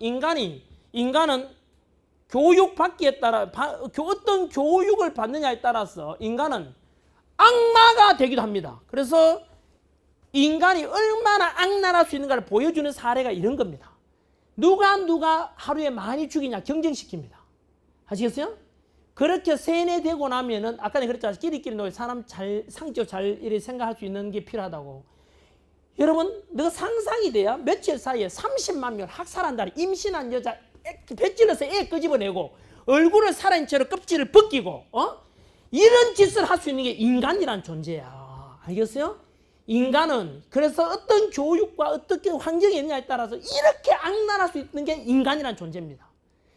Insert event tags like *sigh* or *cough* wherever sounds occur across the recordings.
인간이 인간은 교육 받기에 따라 바- 교- 어떤 교육을 받느냐에 따라서 인간은 악마가 되기도 합니다. 그래서 인간이 얼마나 악랄할 수 있는가를 보여주는 사례가 이런 겁니다. 누가 누가 하루에 많이 죽이냐 경쟁시킵니다. 아시겠어요? 그렇게 세뇌되고 나면은 아까 내가 그랬잖아요. 끼리끼리 놀 사람 잘 상적 잘 이렇게 생각할 수 있는 게 필요하다고. 여러분, 너 상상이 돼야 며칠 사이에 30만 명 학살한다는 임신한 여자 애- 배찔러서 애 끄집어내고 얼굴을 살아있는 채로 껍질을 벗기고 어? 이런 짓을 할 수 있는 게 인간이란 존재야. 알겠어요? 인간은 그래서 어떤 교육과 어떻게 환경이 있느냐에 따라서 이렇게 악랄할 수 있는 게 인간이란 존재입니다.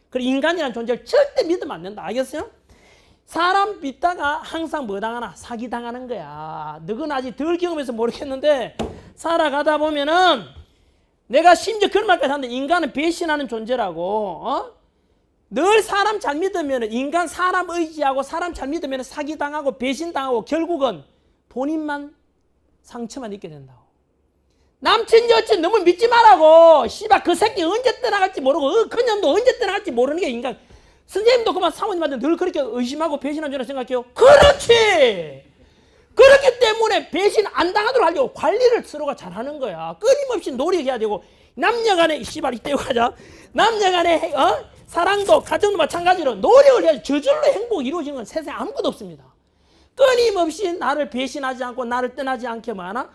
그리고 인간이란 존재를 절대 믿으면 안 된다. 알겠어요? 사람 믿다가 항상 뭐 당하나? 사기 당하는 거야. 너는 아직 덜 경험해서 모르겠는데 살아가다 보면은 내가 심지어 그런 말까지 하는데 인간은 배신하는 존재라고. 어? 늘 사람 잘 믿으면 인간 사람 의지하고 사람 잘 믿으면 사기 당하고 배신 당하고 결국은 본인만 상처만 입게 된다고. 남친 여친 너무 믿지 말라고. 씨발 그 새끼 언제 떠나갈지 모르고 어, 그년도 언제 떠나갈지 모르는 게 인간. 선생님도 그만 사모님한테 늘 그렇게 의심하고 배신한 줄 생각해요. 그렇지. 안 당하도록 하려고 관리를 서로가 잘하는 거야. 끊임없이 노력해야 되고 남녀간에 씨발 이때 가자. 남녀간에 어? 사랑도 가정도 마찬가지로 노력을 해야지 저절로 행복이 이루어지는 건 세상에 아무것도 없습니다. 끊임없이 나를 배신하지 않고 나를 떠나지 않게 많아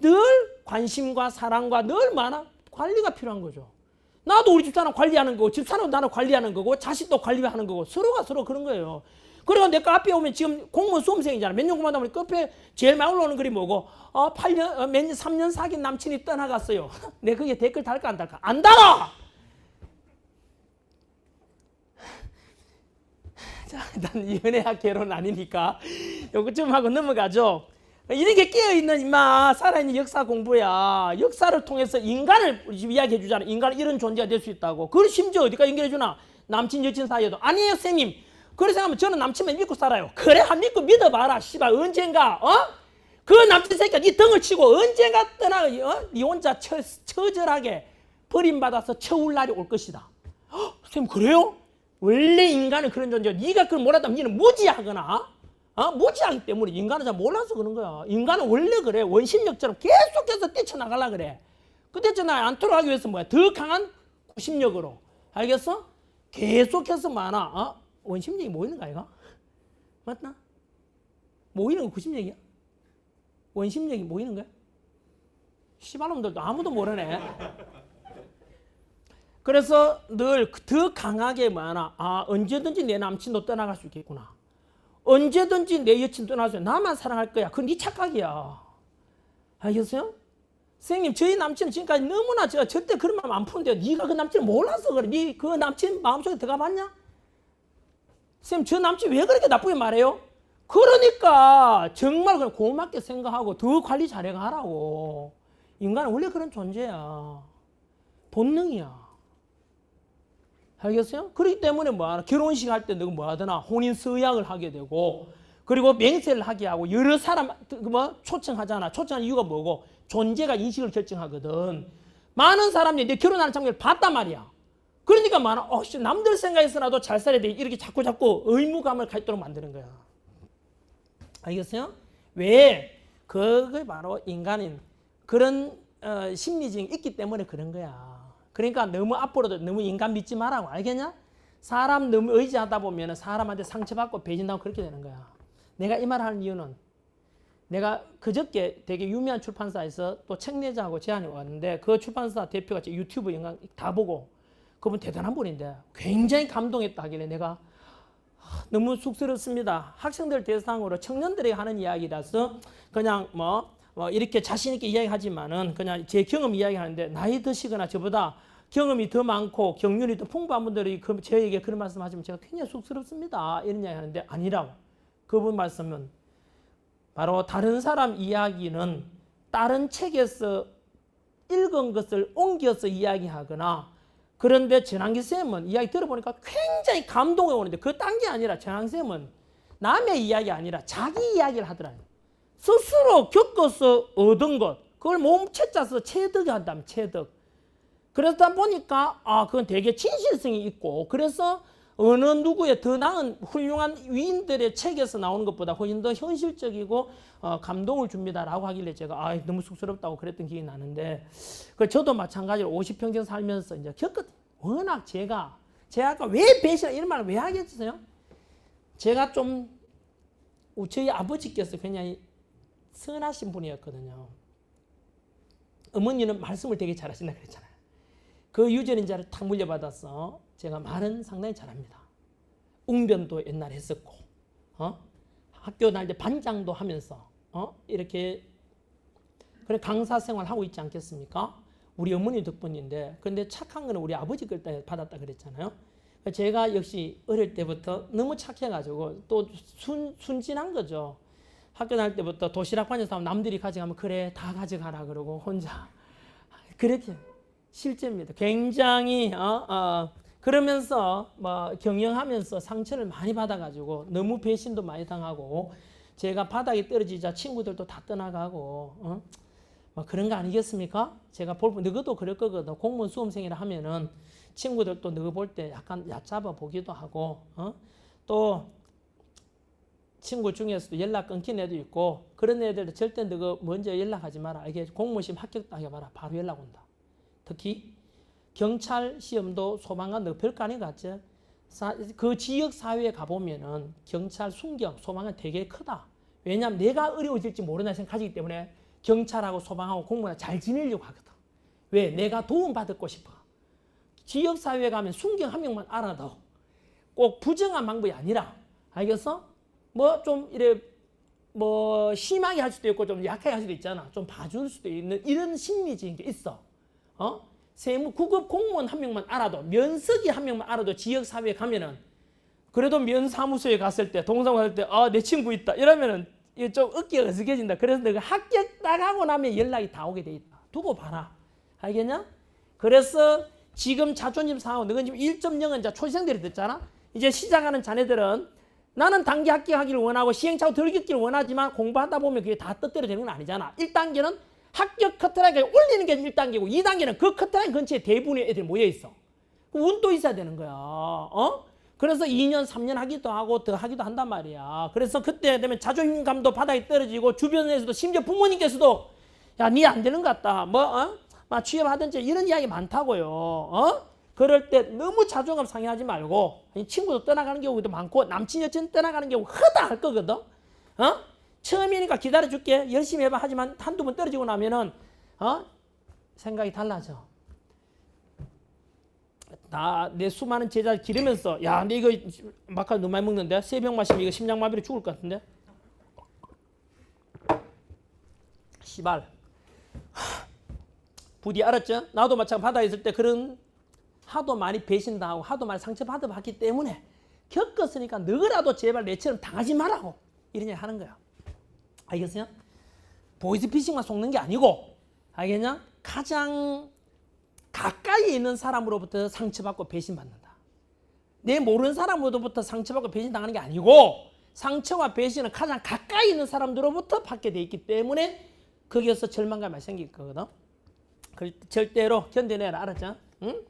늘 관심과 사랑과 늘 많아 관리가 필요한 거죠. 나도 우리 집사람 관리하는 거고 집사람도 나를 관리하는 거고 자식도 관리하는 거고 서로가 서로 그런 거예요. 그리고 내 카페에 오면 지금 공무원 수험생이잖아. 몇 년 공부하다 보니 카페에 제일 많이 올라오는 글이 뭐고 어, 8년, 어, 몇 년, 3년 사귄 남친이 떠나갔어요. *laughs* 내 거기에 댓글 달까 안 달까? 안 달아! *laughs* 자, 일단 연애학 개론 아니니까 요거 좀 하고 넘어가죠. 이런 게 깨어 있는 임마 살아있는 역사 공부야. 역사를 통해서 인간을 이야기해 주잖아. 인간은 이런 존재가 될 수 있다고. 그걸 심지어 어디까지 연결해 주나? 남친 여친 사이에도 아니에요, 선생님. 그래 생각하면 저는 남친만 믿고 살아요. 그래 한 믿고 믿어봐라. 씨발 언젠가 어? 그 남친 새끼가 네 등을 치고 언젠가 떠나 어? 네 혼자 처, 처절하게 버림받아서 처울 날이 올 것이다. 헉, 선생님 그래요? 원래 인간은 그런 존재야. 네가 그걸 몰랐다면 네는 무지하거나 어? 무지하기 때문에 인간은 잘 몰라서 그런 거야. 인간은 원래 그래. 원심력처럼 계속해서 뛰쳐나가려 그래. 그 뛰쳐나가 않도록 하기 위해서 뭐야? 더 강한 구심력으로. 알겠어? 계속해서 많아. 어? 원심력이 모이는 거 아이가? 맞나? 모이는 거 구심력이야? 원심력이 모이는 거야? 씨발놈들도 아무도 모르네. 그래서 늘 더 강하게 많아. 아, 언제든지 내 남친도 떠나갈 수 있겠구나. 언제든지 내 여친 떠나서 나만 사랑할 거야. 그건 네 착각이야. 알겠어요? 선생님, 저희 남친은 지금까지 너무나 제가 절대 그런 마음 안 푸는데 네가 그 남친을 몰라서 그래. 네그 남친 마음속에 들어가 봤냐? 선생님, 저 남친 왜 그렇게 나쁘게 말해요? 그러니까 정말 그냥 고맙게 생각하고 더 관리 잘해 가라고. 인간은 원래 그런 존재야. 본능이야. 알겠어요? 그렇기 때문에 뭐 하나 결혼식 할 때 너가 뭐 하더나 혼인 서약을 하게 되고 그리고 맹세를 하게 하고 여러 사람 뭐 초청하잖아. 초청하는 이유가 뭐고 존재가 인식을 결정하거든. 많은 사람들이 내 결혼하는 장면을 봤단 말이야. 그러니까 많아. 어, 씨, 남들 생각에서라도 잘 살아야 돼. 이렇게 자꾸 자꾸 의무감을 갖도록 만드는 거야. 알겠어요? 왜? 그게 바로 인간인 그런 어, 심리적이 있기 때문에 그런 거야. 그러니까 너무 앞으로도 너무 인간 믿지 말라고 알겠냐? 사람 너무 의지하다 보면 사람한테 상처받고 배신당하고 그렇게 되는 거야. 내가 이 말 하는 이유는 내가 그저께 되게 유명한 출판사에서 또 책 내자하고 제안이 왔는데 그 출판사 대표가 제 유튜브 영상 다 보고 그분 대단한 분인데 굉장히 감동했다 하길래 내가 너무 쑥스럽습니다. 학생들 대상으로 청년들에게 하는 이야기라서 그냥 뭐, 뭐 이렇게 자신 있게 이야기하지만은 그냥 제 경험 이야기하는데 나이 드시거나 저보다 경험이 더 많고 경륜이 더 풍부한 분들이 그 저에게 그런 말씀하시면 제가 굉장히 쑥스럽습니다. 이런 이야기 하는데 아니라고. 그분 말씀은 바로 다른 사람 이야기는 다른 책에서 읽은 것을 옮겨서 이야기하거나 그런데 전환기 쌤은 이야기 들어보니까 굉장히 감동이 오는데 그 딴 게 아니라 전환기 쌤은 남의 이야기 아니라 자기 이야기를 하더라고요. 스스로 겪어서 얻은 것 그걸 몸 채짜서 체득이 한다면 체득. 그러다 보니까 아 그건 되게 진실성이 있고 그래서 어느 누구의 더 나은 훌륭한 위인들의 책에서 나오는 것보다 훨씬 더 현실적이고 어, 감동을 줍니다라고 하길래 제가 아 너무 쑥스럽다고 그랬던 기억이 나는데 그 저도 마찬가지로 50평생 살면서 이제 겪었 워낙 제가 제가 아까 왜 배신을 이런 말을 왜 하겠어요? 제가 좀 저희 아버지께서 굉장히 선하신 분이었거든요. 어머니는 말씀을 되게 잘하신다 그랬잖아요. 그 유전인자를 탁 물려받아서 제가 말은 상당히 잘합니다. 웅변도 옛날에 했었고, 어? 학교 다닐 때 반장도 하면서, 어? 이렇게 그래 강사 생활 하고 있지 않겠습니까? 우리 어머니 덕분인데, 근데 착한 거는 우리 아버지 걸때 받았다 그랬잖아요. 제가 역시 어릴 때부터 너무 착해가지고 또 순, 순진한 거죠. 학교 다닐 때부터 도시락 반에서 하면 남들이 가져가면 그래 다 가져가라 그러고 혼자 그렇게 실제입니다. 굉장히 어, 어, 그러면서 뭐 경영하면서 상처를 많이 받아가지고 너무 배신도 많이 당하고 제가 바닥에 떨어지자 친구들도 다 떠나가고 어? 뭐 그런 거 아니겠습니까? 제가 볼 너도 그럴 거거든. 공무원 수험생이라 하면은 친구들도 너 볼 때 약간 얕잡아 보기도 하고 어? 또 친구 중에서도 연락 끊긴 애도 있고 그런 애들도 절대 너가 먼저 연락하지 마라. 이게 공무원 시험 합격도 해봐라. 바로 연락 온다. 특히 경찰 시험도 소방관 너 별거 아닌 것 같지? 사- 그 지역 사회에 가보면은 경찰 순경 소방관 되게 크다. 왜냐하면 내가 어려워질지 모른다 생각하기 때문에 경찰하고 소방하고 공무원 잘 지내려고 하거든. 왜? 내가 도움 받고 싶어. 지역 사회에 가면 순경 한 명만 알아도 꼭 부정한 방법이 아니라 알겠어? 뭐 좀 이래 뭐 심하게 할 수도 있고 좀 약하게 할 수도 있잖아. 좀 봐줄 수도 있는 이런 심리적인 게 있어. 어? 세무 구급 공무원 한 명만 알아도 면석이 한 명만 알아도 지역 사회에 가면은 그래도 면 사무소에 갔을 때 동상 갔을 때아 내 친구 있다 이러면은 이게 좀 어깨가 어색해진다. 그래서 내가 합격 딱 하고 나면 연락이 다 오게 돼 있다. 두고 봐라. 알겠냐? 그래서 지금 자존심 상하고 너는 지금 1.0은 이제 초시생들이 됐잖아. 이제 시작하는 자네들은 나는 단기 합격하기를 원하고 시행착오 덜 겪기를 원하지만 공부하다 보면 그게 다 뜻대로 되는 건 아니잖아. 1단계는 합격 커트라인까지 올리는 게 1단계고 2단계는 그 커트라인 근처에 대부분의 애들이 모여 있어. 그 운도 있어야 되는 거야. 어? 그래서 2년, 3년 하기도 하고 더 하기도 한단 말이야. 그래서 그때 되면 자존감도 바닥에 떨어지고 주변에서도 심지어 부모님께서도 야, 니 안 되는 것 같다. 뭐, 어? 막 취업하든지 이런 이야기 많다고요. 어? 그럴 때 너무 자존감 상해하지 말고 친구도 떠나가는 경우도 많고 남친 여친 떠나가는 경우 허다 할 거거든. 어? 처음이니까 기다려줄게. 열심히 해봐. 하지만 한두 번 떨어지고 나면은 어? 생각이 달라져. 나내 수많은 제자 기르면서 야, 내 이거 마카 너무 많이 먹는데 세 병 마시면 이거 심장마비로 죽을 것 같은데. 시발. *sighs* 부디 알았죠? 나도 마찬가지 바다에 있을 때 그런 하도 많이 배신당하고 하도 많이 상처받아 봤기 때문에 겪었으니까 너라도 제발 내처럼 당하지 말라고 이런 얘기 하는 거야. 알겠어요? 보이스피싱만 속는 게 아니고 알겠냐? 가장 가까이 있는 사람으로부터 상처받고 배신받는다. 내 모르는 사람으로부터 상처받고 배신당하는 게 아니고 상처와 배신은 가장 가까이 있는 사람들로부터 받게 돼 있기 때문에 거기에서 절망감이 생길 거거든. 그 절대로 견뎌내라 알았죠? 응?